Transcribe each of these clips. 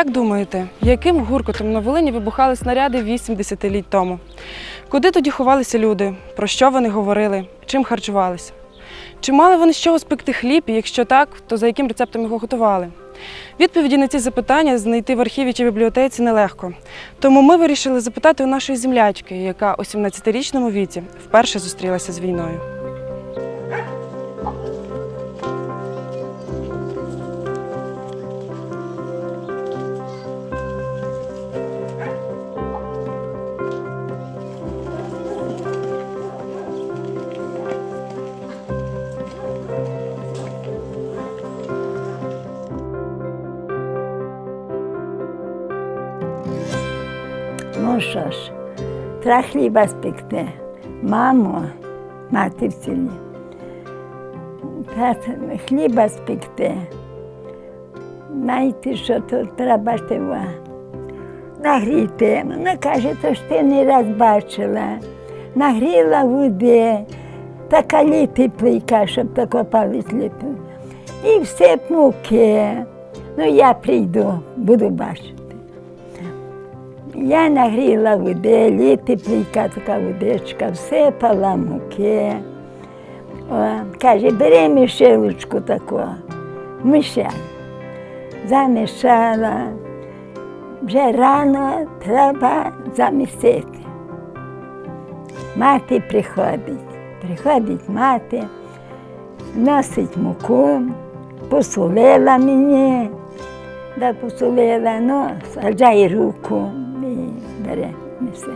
Як думаєте, яким гуркотом на Волині вибухали снаряди 8 десятиліть тому? Куди тоді ховалися люди? Про що вони говорили? Чим харчувалися? Чи мали вони з чого спекти хліб? І якщо так, то за яким рецептом його готували? Відповіді на ці запитання знайти в архіві чи бібліотеці нелегко. Тому ми вирішили запитати у нашої землячки, яка у 17-річному віці вперше зустрілася з війною. Що ж, треба хліба спекти. Мамо, мати в селі. Хліба спекти. Знаєте, що тут треба того нагріти. Вона каже, то ж ти не раз бачила. Нагріла води, така літеплика, щоб тако палець. І всип муки. Ну, я прийду, буду бачити. Я нагріла води, літепліка така водичка, всипала муки. О, каже, бери мішилочку таку, мішай. Замішала. Вже рано треба замісити. Мати приходить. Приходить мати, носить муку, посолила мені, да посолила, ну, саджає руку бере, несе.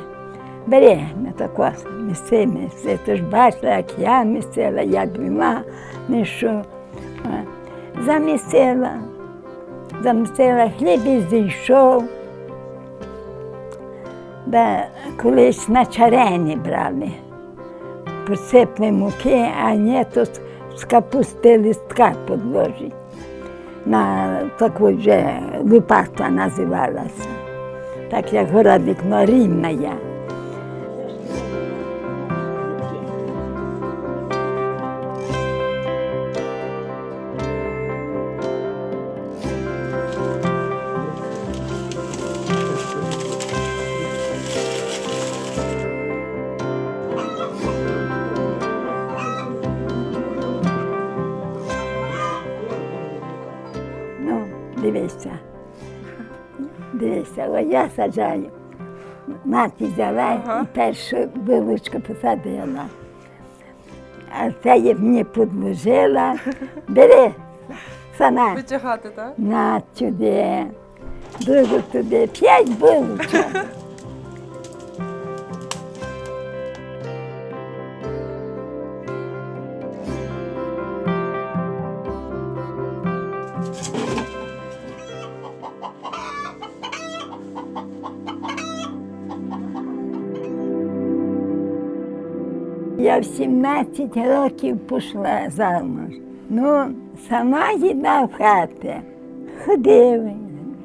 Бере на таку, неси, неси. Ти ж бачила, як я місила, я двома нешу. О, Замісила, замісила, хліб і зійшов. Да, колись на чарені брали. Посипли муки, а ні, то з капусти листка подложить. На таку вже лопата називалася. Так як городник но Дивися, я саджаю. Мати взяла Ага. і першу вилучку посадила. А це я мені подложила. Бери, сама, Витягати, так? на туди, Дуже туди, п'ять вилучок. Я в 17 років пішла замуж. Ну, сама їда в хаті. Ходив,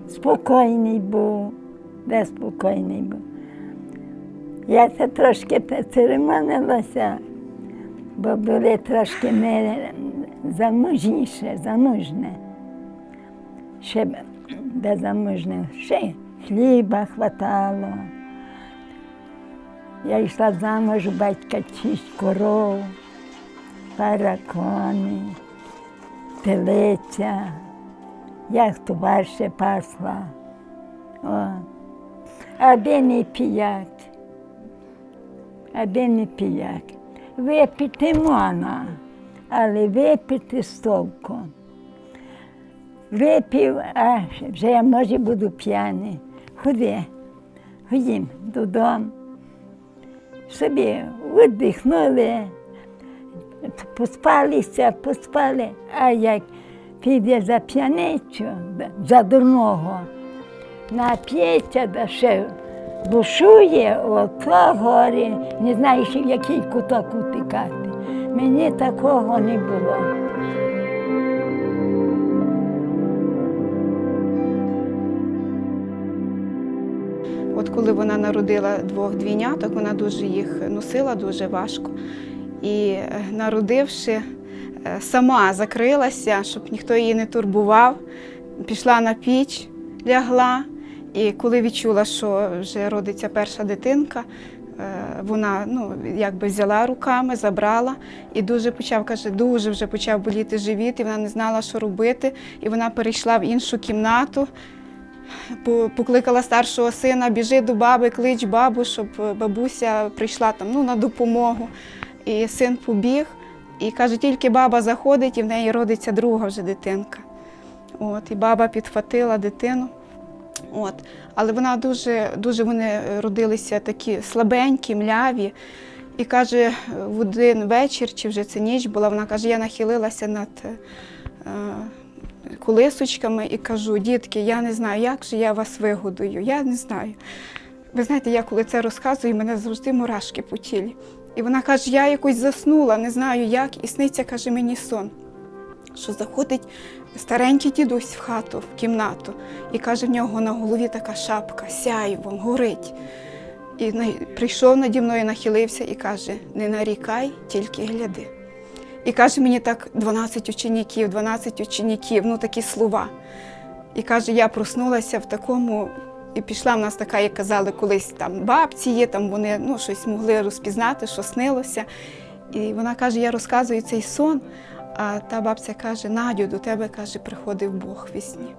спокійний був, де спокійний був. Я це трошки церемонилася, бо були трошки не замужніше, замужне. Ще де замужне, ще хліба хватало. Я йшла замуж у батька чисть коров, пара коней, телиця. Я товар ще пасла. О. Один і п'як. Один і п'як. Випити можна, але випити стовку. Випив, а вже я може буду п'яний. Ходи, ходім додому собі видихнули, поспалися, поспали, а як піде за п'яницю, за дурного, нап'ється, да ще бушує, ото горі, не знаєш, в який куток утикати. Мені такого не було. Коли вона народила двох двійняток, вона дуже їх носила дуже важко. І е, народивши, е, сама закрилася, щоб ніхто її не турбував, пішла на піч, лягла. І коли відчула, що вже родиться перша дитинка, е, вона ну, якби взяла руками, забрала і дуже почав, каже, дуже вже почав боліти живіт, і вона не знала, що робити. І вона перейшла в іншу кімнату, покликала старшого сина, біжи до баби, клич бабу, щоб е, бабуся прийшла там ну, на допомогу. І син побіг, і каже, тільки баба заходить, і в неї родиться друга вже дитинка. От, і баба підхватила дитину. От. Але вона дуже, дуже вони родилися такі слабенькі, мляві. І каже, в один вечір, чи вже це ніч була, вона каже, я нахилилася над е, колисочками і кажу, дітки, я не знаю, як же я вас вигодую, я не знаю. Ви знаєте, я коли це розказую, мене завжди мурашки по тілі. І вона каже, я якось заснула, не знаю як, і сниться, каже, мені сон, що заходить старенький дідусь в хату, в кімнату, і каже, в нього на голові така шапка, сяйвом, горить. І прийшов наді мною, нахилився і каже: не нарікай, тільки гляди. І каже мені так 12 учеників, 12 учеників, ну такі слова. І каже, я проснулася в такому, і пішла в нас така, як казали, колись там бабці є, там вони ну, щось могли розпізнати, що снилося. І вона каже, я розказую цей сон, а та бабця каже, Надю, до тебе каже, приходив Бог вісні.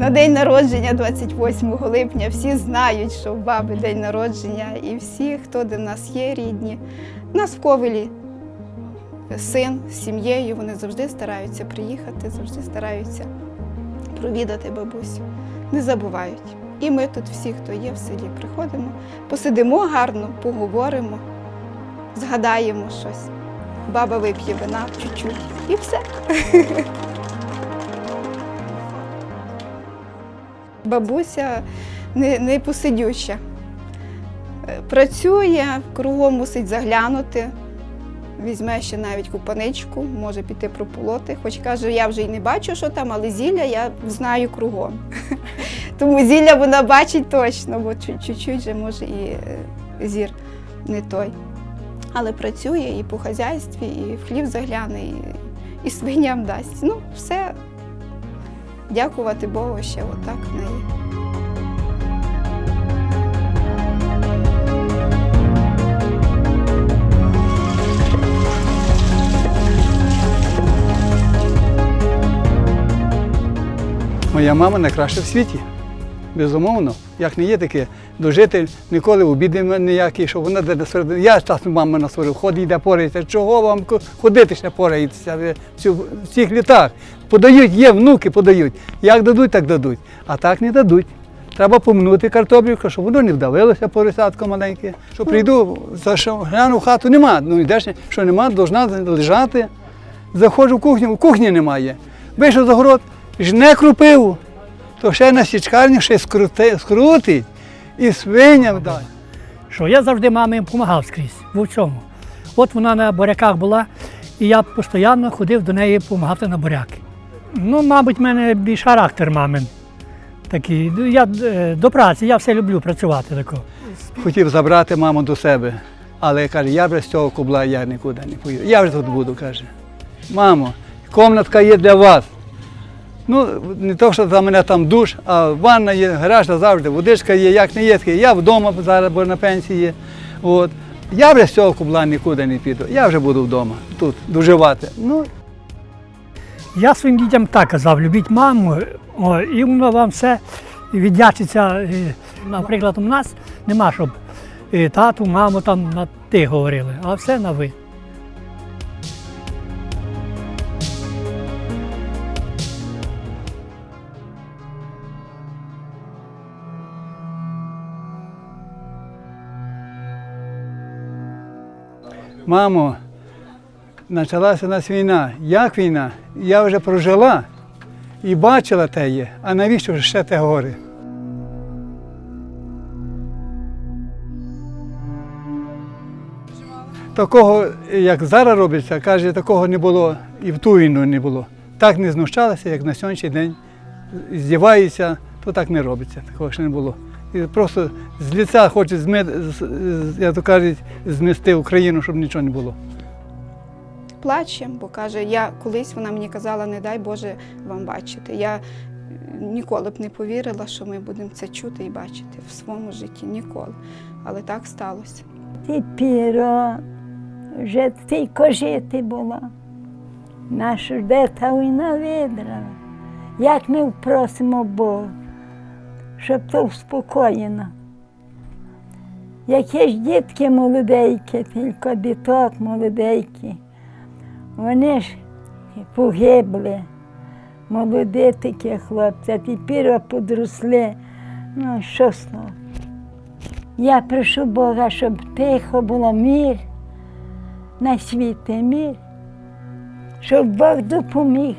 На день народження, 28 липня, всі знають, що в баби день народження, і всі, хто в нас є рідні. У нас в Ковелі син з сім'єю, вони завжди стараються приїхати, завжди стараються провідати бабусю. Не забувають. І ми тут всі, хто є в селі, приходимо, посидимо гарно, поговоримо, згадаємо щось. Баба вип'є вина чуть-чуть і все. Бабуся не, не посидюча. Е, Працює, кругом мусить заглянути, візьме ще навіть купаничку, може піти прополоти. Хоч каже, я вже й не бачу, що там, але зілля я знаю кругом. Тому зілля вона бачить точно, бо чу- чуть-чуть же може і е, зір не той. Але працює і по хазяйстві, і в хліб загляне, і, і свиням дасть. Ну, все дякувати Богу, ще отак в неї. Моя мама найкраща в світі. Безумовно. Як не є таке, дожити ніколи обіди ніякі, щоб вона де сварила. Я часом маму насварив, ходить, йде порається. Чого вам ходити ще пораєтеся ви в в цих літах? Подають, є внуки, подають. Як дадуть, так дадуть. А так не дадуть. Треба помнути картоплю, щоб воно не вдавилося поросятко маленьке. Що прийду, за що гляну в хату, нема. Ну йдеш, що нема, должна лежати. Заходжу в кухню, в кухні немає. Вийшов за город, жне крупиву, то ще на січкарні ще скрути, скрутить і свиням дасть. що я завжди мамі допомагав скрізь. В чому? От вона на буряках була, і я постійно ходив до неї допомагати на буряки. Ну, мабуть, в мене більш характер мамин. Такий. Я е, до праці, я все люблю працювати такого. Хотів забрати маму до себе, але каже, я без цього кубла я нікуди не поїду. Я вже тут буду, каже. Мамо, комнатка є для вас. Ну, не то, що за мене там душ, а ванна є, гараж завжди, водичка є, як не є, я вдома зараз, бо на пенсії. От. Я вже з цього кубла нікуди не піду. Я вже буду вдома, тут, доживати. Ну, Я своїм дітям так казав, любіть маму, о, і воно вам все віддячиться. е, Наприклад, у нас нема, щоб е, тату, маму там на ти говорили, а все на ви. Мамо, почалася нас війна. Як війна? Я вже прожила і бачила те є. А навіщо ж ще те горе? Такого, як зараз робиться, каже, такого не було і в ту війну не було. Так не знущалися, як на сьогоднішній день здіваються, то так не робиться. Такого ще не було. І просто з ліця хоче змити, як то кажуть, змести Україну, щоб нічого не було. Плаче, бо каже, я колись вона мені казала, не дай Боже вам бачити. Я ніколи б не повірила, що ми будемо це чути і бачити в своєму житті. Ніколи. Але так сталося. Тепер вже тільки жити було. Нашу ж де та війна видрала. Як ми впросимо Бога, щоб то успокоєно. Які ж дітки молодейкі, тільки діток молодейкі. Вони ж погибли. Молоді такі хлопці, а тепер подросли. Ну, що слово. Я прошу Бога, щоб тихо було мир на світі мир, щоб Бог допоміг.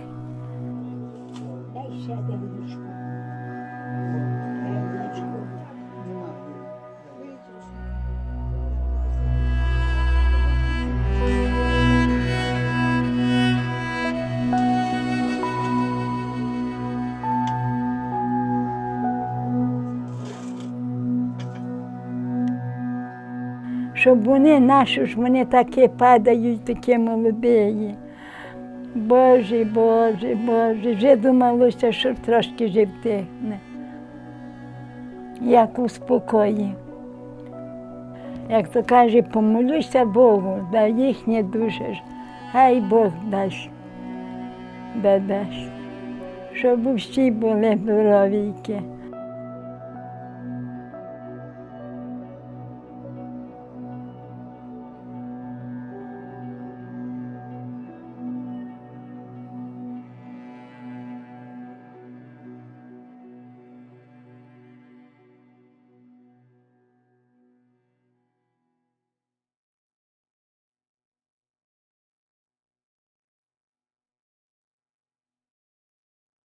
Щоб вони наші ж вони такі падають, такі молоді. Боже, Боже, Боже, вже думалося, що трошки втихне. Як успокоїв. Як то каже, помолюся Богу, да їхнє душе ж. Хай Бог дасть, да дасть. Щоб всі були здоровійки.